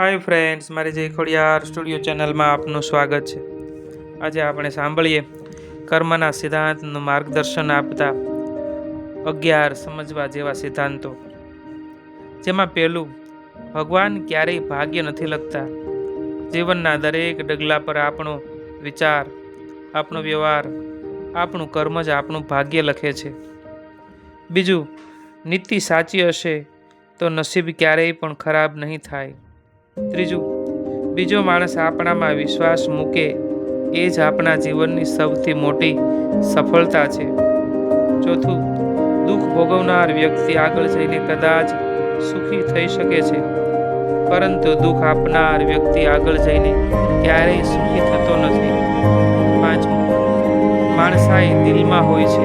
Hi friends મારી જય Khodiyar studio ચેનલમાં આપનું સ્વાગત છે. આજે આપણે સાંભળીએ કર્મના સિદ્ધાંતનું માર્ગદર્શન આપતા અગિયાર સમજવા જેવા સિદ્ધાંતો. જેમાં પહેલું, ભગવાન ક્યારેય ભાગ્ય નથી લખતા. જીવનના દરેક ડગલા પર આપણો વિચાર, આપણો વ્યવહાર, આપણું કર્મ જ આપણું ભાગ્ય લખે છે. બીજું, નીતિ સાચી હશે તો નસીબ ક્યારેય પણ ખરાબ નહીં થાય. ત્રીજું, બીજો માણસ આપણામાં વિશ્વાસ મૂકે એ જ આપણા જીવનની સૌથી મોટી સફળતા છે. ચોથું, દુઃખ ભોગવનાર વ્યક્તિ આગળ જઈને કદાચ સુખી થઈ શકે છે. પરંતુ દુઃખ આપનાર વ્યક્તિ આગળ જઈને ક્યારેય સુખી થતો નથી. પાંચમું, માણસાઈ દિલમાં હોય છે,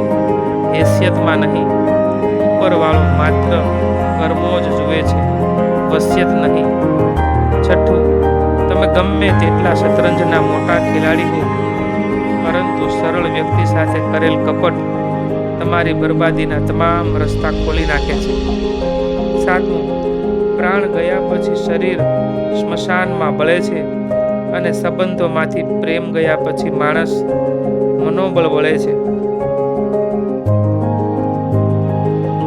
હેસિયતમાં નહીં. ઉપરવાળો માત્ર કર્મો જ જુએ છે, વસિયત નહીં. ગમે તેટલા શતરંજના મોટા ખેલાડી હો પરંતુ સરળ વ્યક્તિ સાથે કરેલ કપટ તમારી બરબાદીના તમામ રસ્તા ખોલી નાખે છે. સાતમું પ્રાણ ગયા પછી શરીર સ્મશાનમાં બળે છે અને સંબંધોમાંથી પ્રેમ ગયા પછી માણસ મનોબળ વળે છે.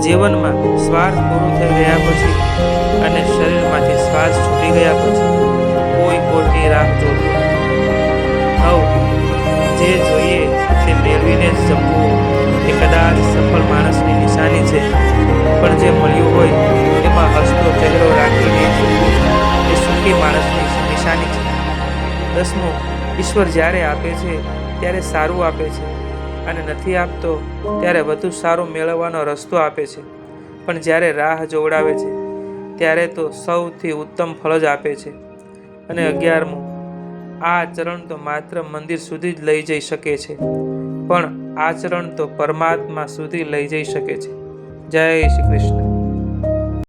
જીવનમાં સ્વાર્થ પૂરું થઈ ગયા પછી અને શરીરમાંથી શ્વાસ છૂટી ગયા પછી જે જોઈએ તે મેળવીને જમવું એ કદાચ સફળ માણસની નિશાની છે. પણ જે મળ્યું હોય તેમાં હસતો ચહેરો રાખીને જીવવું એ સુખી માણસની નિશાની છે. દસમું, ઈશ્વર જ્યારે આપે છે ત્યારે સારું આપે છે અને નથી આપતો ત્યારે વધુ સારું મેળવવાનો રસ્તો આપે છે. પણ જ્યારે રાહ જોવડાવે છે ત્યારે તો સૌથી ઉત્તમ ફળ જ આપે છે. અને અગિયારમું આચરણ તો માત્ર મંદિર સુધી જ લઈ જઈ શકે છે. પણ આચરણ તો પરમાત્મા સુધી લઈ જઈ શકે છે. જય શ્રી કૃષ્ણ.